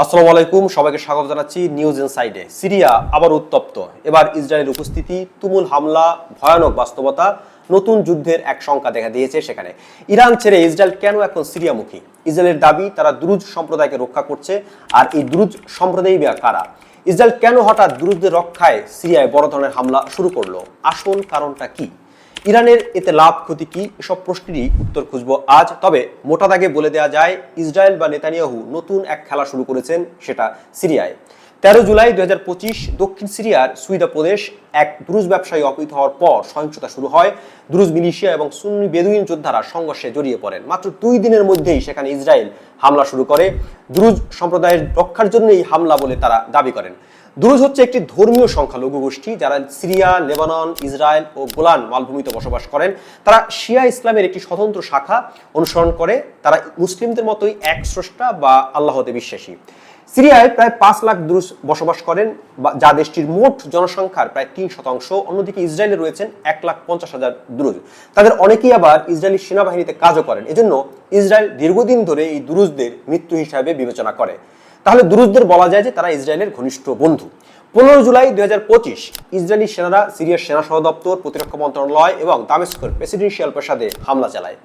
আসসালামু আলাইকুম, সবাইকে স্বাগত জানাচ্ছি নিউজ ইনসাইডে সিরিয়া আবার উত্তপ্ত। এবার ইসরায়েলের উপস্থিতি, তুমুল হামলা, ভয়ানক বাস্তবতা, নতুন যুদ্ধের এক শঙ্কা দেখা দিয়েছে সেখানে। ইরান ছেড়ে ইসরায়েল কেন এখন সিরিয়ামুখী? ইসরায়েলের দাবি, তারা দ্রুজ সম্প্রদায়কে রক্ষা করছে, আর এই দ্রুজ সম্প্রদায়ই কারা? ইসরায়েল কেন হঠাৎ দ্রুজদের রক্ষায় সিরিয়ায় বড় ধরনের হামলা শুরু করল? আসল কারণটা কি? ইরানের এতে লাভ, ক্ষতি কি, এসব প্রশ্নেরই উত্তর খুঁজব আজ। তবে মোটা দাগে বলে দেওয়া যায়, ইসরায়েল বা নেতানিয়াহু নতুন এক খেলা শুরু করেছেন, সেটা সিরিয়ায়। তেরো জুলাই দুই হাজার পঁচিশ দক্ষিণ সিরিয়ার সুইদা প্রদেশ এক দ্রুজ ব্যবসায়ী অপহৃত হওয়ার পর সহিংসতা শুরু হয়। দ্রুজ মিলিশিয়া এবং সুন্নি বেদুইন যোদ্ধারা সংঘর্ষে জড়িয়ে পড়েন। মাত্র দুই দিনের মধ্যেই সেখানে ইসরায়েল হামলা শুরু করে। দ্রুজ সম্প্রদায়ের রক্ষার জন্যই হামলা বলে তারা দাবি করেন। দুরুজ হচ্ছে একটি ধর্মীয় সংখ্যালঘু গোষ্ঠী যারা সিরিয়া, লেবানন, ইসরায়েল ও গোলান মালভূমিতে বসবাস করেন। তারা শিয়া ইসলামের একটি স্বতন্ত্র শাখা অনুসরণ করে। তারা মুসলিমদের মতোই এক স্রষ্টা বা আল্লাহতে বিশ্বাসী। সিরিয়ায় প্রায় পাঁচ লাখ দুরুস বসবাস করেন যা দেশটির মোট জনসংখ্যার প্রায় তিন শতাংশ, অন্যদিকে ইসরায়েলে রয়েছেন এক লাখ পঞ্চাশ হাজার দুরুজ। তাদের অনেকেই আবার ইসরায়েলি সেনাবাহিনীতে কাজও করেন। এজন্য ইসরায়েল দীর্ঘদিন ধরে এই দুরুজদের মৃত্যু হিসাবে বিবেচনা করে। তাহলে দুরুজদের বলা যায় যে তারা ইসরায়েলের ঘনিষ্ঠ বন্ধু। পনেরো জুলাই দুই ইসরায়েলি সেনারা সিরিয়ার সেনা সহ দপ্তর প্রতিরক্ষা মন্ত্রণালয় এবং দামেস্কোর প্রেসিডেন্সিয়াল প্রাসাদে হামলা চালায়।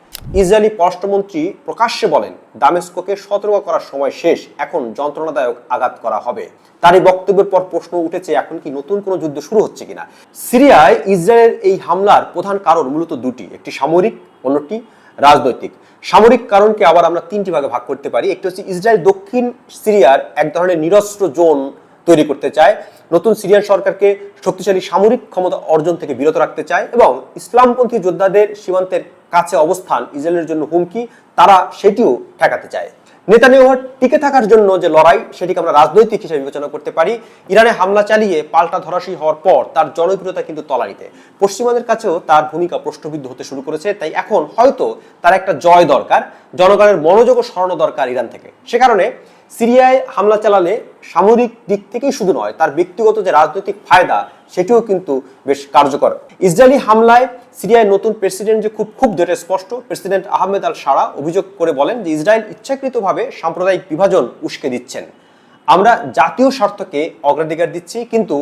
ইসরায়েলি পররাষ্ট্রমন্ত্রী প্রকাশ্যে বলেন, দামেস্কোকে সতর্ক করার সময় শেষ, এখন যন্ত্রণাদায়ক আঘাত করা হবে। তার এই বক্তব্যের পর প্রশ্ন উঠেছে, এখন কি নতুন কোনো যুদ্ধ শুরু হচ্ছে কিনা? সিরিয়ায় ইসরায়েলের এই হামলার প্রধান কারণ মূলত দুটি, একটি সামরিক, অন্যটি রাজনৈতিক। সামরিক কারণকে আবার আমরা তিনটি ভাগে ভাগ করতে পারি। একটি হচ্ছে ইসরায়েল দক্ষিণ সিরিয়ার এক ধরনের নিরস্ত্র জোন তৈরি করতে চায়। নতুন সিরিয়ান সরকারকে শক্তিশালী সামরিক ক্ষমতা অর্জন থেকে বিরত রাখতে চায় এবং ইসলামপন্থী যোদ্ধাদের সীমান্তের কাছে অবস্থান, ইসরায়েলের জন্য হুমকি, তারা সেটিও ঠেকাতে চায়। নেতানিয়াহুর টিকে থাকার জন্য যে লড়াই, সেটিকে আমরা রাজনৈতিক হিসেবে বিবেচনা করতে পারি। ইরানে হামলা চালিয়ে পাল্টা ধরাশি হওয়ার পর তার জনপ্রিয়তা কিন্তু তলানিতে। পশ্চিমাদের কাছেও তার ভূমিকা প্রশ্নবিদ্ধ হতে শুরু করেছে, তাই এখন হয়তো তার একটা জয় দরকার, জনগণের মনোযোগ সরানো দরকার ইরান থেকে। সে কারণে সিরিয়ায় হামলা চালালে সামরিক দিক থেকেই শুধু নয়, তার ব্যক্তিগত যে রাজনৈতিক ফায়দা সেটিও কিন্তু বেশ কার্যকর। ইসরায়েলি হামলায় সিরিয়ায় নতুন প্রেসিডেন্ট যে খুব খুব ধরে স্পষ্ট, প্রেসিডেন্ট আহমেদ আল সারা অভিযোগ করে বলেন যে ইসরায়েল ইচ্ছাকৃতভাবে সাম্প্রদায়িক বিভাজন উস্কে দিচ্ছেন। আমরা জাতীয় স্বার্থকে অগ্রাধিকার দিচ্ছি, কিন্তু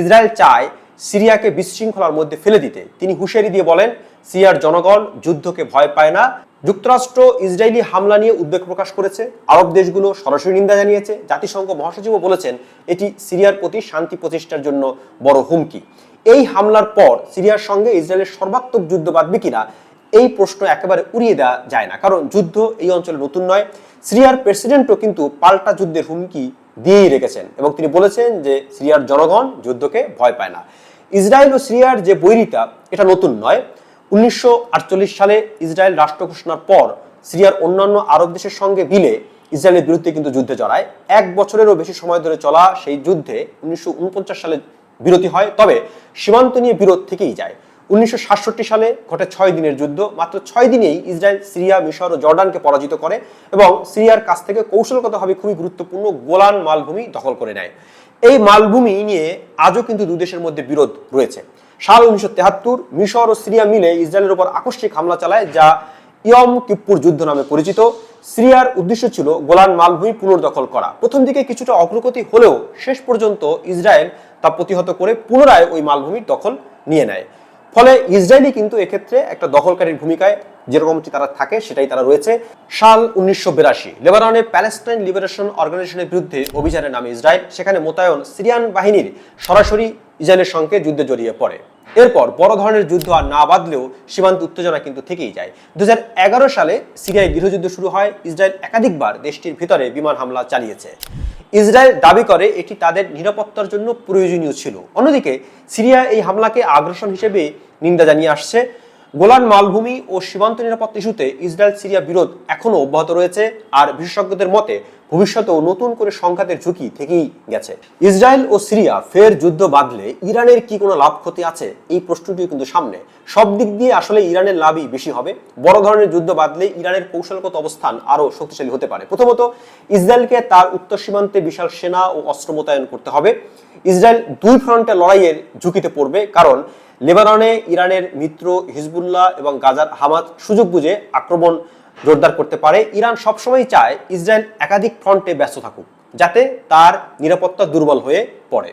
ইসরায়েল চায় সিরিয়াকে বিশৃঙ্খলার মধ্যে ফেলে দিতে। তিনি হুঁশিয়ারি দিয়ে বলেন সিরিয়ার জনগণ যুদ্ধকে ভয় পায় না। যুক্তরাষ্ট্র ইসরায়েলি হামলা নিয়ে উদ্বেগ প্রকাশ করেছে। আরব দেশগুলো সরাসরি নিন্দা জানিয়েছে। জাতিসংঘ মহাসচিবও বলেছেন, এটি সিরিয়ার প্রতি শান্তি প্রতিষ্ঠার জন্য বড় হুমকি। এই হামলার পর সিরিয়ার সঙ্গে ইসরায়েলের সর্বাত্মক যুদ্ধ বাঁধবে কিনা, এই প্রশ্ন একেবারে উড়িয়ে দেওয়া যায় না। কারণ যুদ্ধ এই অঞ্চলে নতুন নয়। সিরিয়ার প্রেসিডেন্টও কিন্তু পাল্টা যুদ্ধের হুমকি দিয়েই রেখেছেন এবং তিনি বলেছেন যে সিরিয়ার জনগণ যুদ্ধকে ভয় পায় না। ইসরায়েল ও সিরিয়ার যে বৈরিতা, এটা নতুন নয়। উনিশশো আটচল্লিশ সালে ইসরায়েল রাষ্ট্র ঘোষণার পর সিরিয়ার অন্যান্য আরব দেশের সঙ্গে মিলে ইসরায়েলের বিরুদ্ধে কিন্তু যুদ্ধে জড়ায়। এক বছরেরও বেশি সময় ধরে চলা সেই যুদ্ধে উনিশশো উনপঞ্চাশ সালে বিরতি হয়, তবে সীমান্ত নিয়ে বিরোধ থেকেই যায়। উনিশশো সাতষট্টি সালে ঘটে ছয় দিনের যুদ্ধ। মাত্র ছয় দিনেই ইসরায়েল, সিরিয়া, মিশর ও জর্ডানকে পরাজিত করে এবং সিরিয়ার কাছ থেকে কৌশলগতভাবে খুবই গুরুত্বপূর্ণ গোলান মালভূমি দখল করে নেয়। এই মালভূমি নিয়ে আজও কিন্তু দু দেশের মধ্যে বিরোধ রয়েছে। সাল উনিশশো তেহাত্তর মিশর ও সিরিয়া মিলে ইসরায়েলের উপর আকস্মিক হামলা চালায়, যা ইয়ম কিপ্পুর যুদ্ধ নামে পরিচিত। সিরিয়ার উদ্দেশ্য ছিল গোলান মালভূমি পুনর্দখল করা। প্রথম দিকে কিছুটা অগ্রগতি হলেও শেষ পর্যন্ত ইসরায়েল তা প্রতিহত করে পুনরায় ওই মালভূমির দখল নিয়ে নেয়। ফলে ইসরায়েলি কিন্তু এক্ষেত্রে একটা দখলকারীর ভূমিকায় যেরকমটি তারা থাকে, সেটাই তারা রয়েছে। সাল উনিশশো বিরাশি, লেবাননে প্যালেস্টাইন লিবারেশন অর্গানাইজেশনের বিরুদ্ধে অভিযানের নামে ইসরায়েল, সেখানে মোতায়েন সিরিয়ান বাহিনীর সরাসরি ইসরায়েলের সঙ্গে যুদ্ধে জড়িয়ে পড়ে। এরপর বড় ধরনের যুদ্ধ আর না বাঁধলেও সীমান্ত উত্তেজনা কিন্তু থেকেই যায়। দু হাজার এগারো সালে সিরিয়ায় গৃহযুদ্ধ শুরু হয়, ইসরায়েল একাধিকবার দেশটির ভিতরে বিমান হামলা চালিয়েছে। ইসরায়েল দাবি করে এটি তাদের নিরাপত্তার জন্য প্রয়োজনীয় ছিল। অন্যদিকে, সিরিয়া এই হামলাকে আগ্রাসন হিসেবে নিন্দা জানিয়ে আসছে। গোলান মালভূমি ও সীমান্ত নিরাপত্তা ইস্যুতে ইসরায়েল সিরিয়া বিরোধ এখনও অব্যাহত রয়েছে, আর বিশেষজ্ঞদের মতে ভবিষ্যতেও নতুন করে সংঘাতের ঝুঁকি থেকেই গেছে। ইসরায়েল ও সিরিয়া ফের যুদ্ধ বাঁধলে ইরানের কি কোনো লাভ ক্ষতি আছে? এই প্রশ্নটিও কিন্তু সামনে। সব দিক দিয়ে আসলে ইরানের লাভই বেশি হবে। বড় ধরনের যুদ্ধ বাঁধলে ইরানের কৌশলগত অবস্থান আরও শক্তিশালী হতে পারে। প্রথমত, ইসরায়েলকে তার উত্তর সীমান্তে বিশাল সেনা ও অস্ত্র মোতায়েন করতে হবে। ইসরায়েল দুই ফ্রন্টে লড়াইয়ের ঝুঁকিতে পড়বে, কারণ লেবাননে ইরানের মিত্র হিজবুল্লাহ এবং গাজার হামাদ সুযোগ বুঝে আক্রমণ জোরদার করতে পারে। ইরান সবসময় চায় ইসরায়েল একাধিক ফ্রন্টে ব্যস্ত থাকুক, যাতে তার নিরাপত্তা দুর্বল হয়ে পড়ে।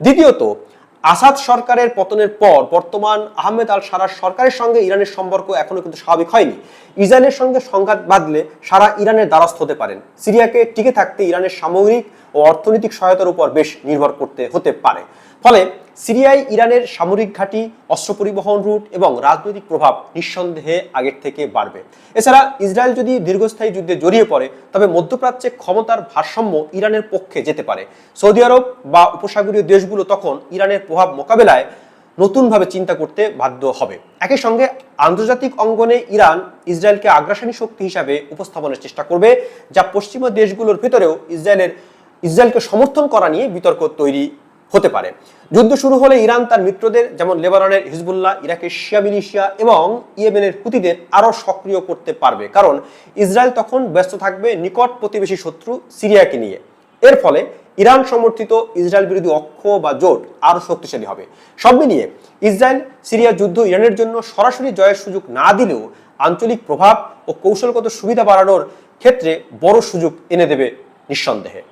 দ্বিতীয়ত, আসাদ সরকারের পতনের পর বর্তমান আহমেদ আল সারার সরকারের সঙ্গে ইরানের সম্পর্ক এখনও কিন্তু স্বাভাবিক হয়নি। ইসরায়েলের সঙ্গে সংঘাত বাঁধলে সারা ইরানের দ্বারস্থ হতে পারেন। সিরিয়াকে টিকে থাকতে ইরানের সামরিক ও অর্থনৈতিক সহায়তার উপর বেশ নির্ভর করতে হতে পারে। ফলে সিরিয়ায় ইরানের সামরিক ঘাঁটি, অস্ত্র পরিবহন রুট এবং রাজনৈতিক প্রভাব নিঃসন্দেহে আগের থেকে বাড়বে। এছাড়া ইসরায়েল যদি দীর্ঘস্থায়ী যুদ্ধে জড়িয়ে পড়ে, তবে মধ্যপ্রাচ্যে ক্ষমতার ভারসাম্য ইরানের পক্ষে যেতে পারে। সৌদি আরব বা উপসাগরীয় দেশগুলো তখন ইরানের প্রভাব মোকাবেলায় নতুনভাবে চিন্তা করতে বাধ্য হবে। একই সঙ্গে আন্তর্জাতিক অঙ্গনে ইরান ইসরায়েলকে আগ্রাসনী শক্তি হিসাবে উপস্থাপনের চেষ্টা করবে, যা পশ্চিমা দেশগুলোর ভেতরেও ইসরায়েলের, ইসরায়েলকে সমর্থন করা নিয়ে বিতর্ক তৈরি হতে পারে। যুদ্ধ শুরু হলে ইরান তার মিত্রদের, যেমন লেবাননের হিজবুল্লাহ, ইরাকের শিয়া মিলিশিয়া এবং ইয়েমেনের হুতিদের আরও সক্রিয় করতে পারবে। কারণ ইসরায়েল তখন ব্যস্ত থাকবে নিকট প্রতিবেশী শত্রু সিরিয়াকে নিয়ে। এর ফলে ইরান সমর্থিত ইসরায়েল বিরোধী অক্ষ বা জোট আরও শক্তিশালী হবে। সব মিলিয়ে ইসরায়েল, সিরিয়া যুদ্ধ ইরানের জন্য সরাসরি জয়ের সুযোগ না দিলেও আঞ্চলিক প্রভাব ও কৌশলগত সুবিধা বাড়ানোর ক্ষেত্রে বড় সুযোগ এনে দেবে নিঃসন্দেহে।